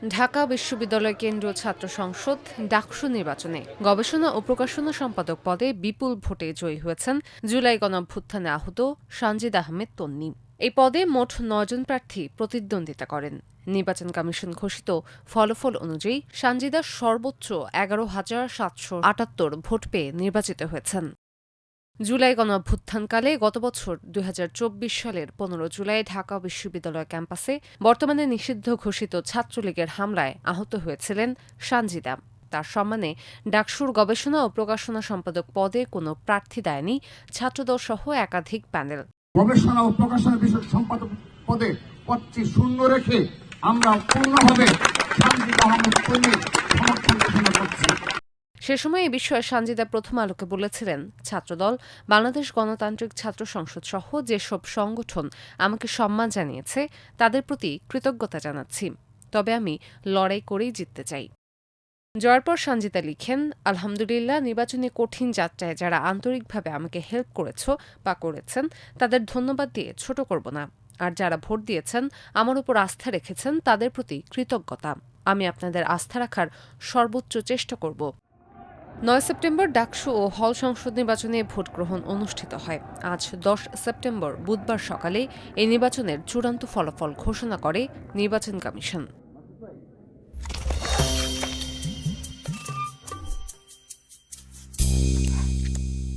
ঢাকা বিশ্ববিদ্যালয় কেন্দ্রীয় ছাত্র সংসদ ডাকসু নির্বাচনে গবেষণা ও প্রকাশনা সম্পাদক পদে বিপুল ভোটে জয়ী হয়েছেন জুলাই গণঅভ্যুত্থানে আহত সানজিদ আহমেদ তন্নি। এই পদে মোট নয়জন প্রার্থী প্রতিদ্বন্দ্বিতা করেন। নির্বাচন কমিশন ঘোষিত ফলাফল অনুযায়ী সানজিদা সর্বোচ্চ এগারো হাজার সাতশো আটাত্তর ভোট পেয়ে নির্বাচিত হয়েছেন। জুলাই গণঅভ্যুত্থানকালে গত বছর দুই হাজার চব্বিশ সালের পনেরো জুলাই ঢাকা বিশ্ববিদ্যালয় ক্যাম্পাসে বর্তমানে নিষিদ্ধ ঘোষিত ছাত্রলীগের হামলায় আহত হয়েছিলেন সানজিদা। তার সম্মানে ডাকসুর গবেষণা ও প্রকাশনা সম্পাদক পদে কোনো প্রার্থী দেয়নি ছাত্রদল সহ একাধিক প্যানেল। গবেষণা ও প্রকাশনা বিষয়ক সম্পাদক পদে পদটি শূন্য রেখে আমরা পূর্ণভাবে সে সময় এ বিষয়ে সানজিদা প্রথম আলোকে বলেছিলেন, ছাত্রদল, বাংলাদেশ গণতান্ত্রিক ছাত্র সংসদ সহ যেসব সংগঠন আমাকে সম্মান জানিয়েছে, তাদের প্রতি কৃতজ্ঞতা জানাচ্ছি। তবে আমি লড়াই করেই জিততে চাই। জয়ের পর সঞ্জিতা লিখেন, আলহামদুলিল্লাহ, নির্বাচনী কঠিন যাত্রায় যারা আন্তরিকভাবে আমাকে হেল্প করেছ বা করেছেন, তাদের ধন্যবাদ দিয়ে ছোট করব না। আর যারা ভোট দিয়েছেন, আমার উপর আস্থা রেখেছেন, তাদের প্রতি কৃতজ্ঞতা। আমি আপনাদের আস্থা রাখার সর্বোচ্চ চেষ্টা করব। নয় সেপ্টেম্বর ডাকসু ও হল সংসদ নির্বাচনে ভোট গ্রহণ অনুষ্ঠিত হয়। আজ দশ সেপ্টেম্বর বুধবার সকালে এই নির্বাচনের চূড়ান্ত ফলাফল ঘোষণা করে নির্বাচন কমিশন।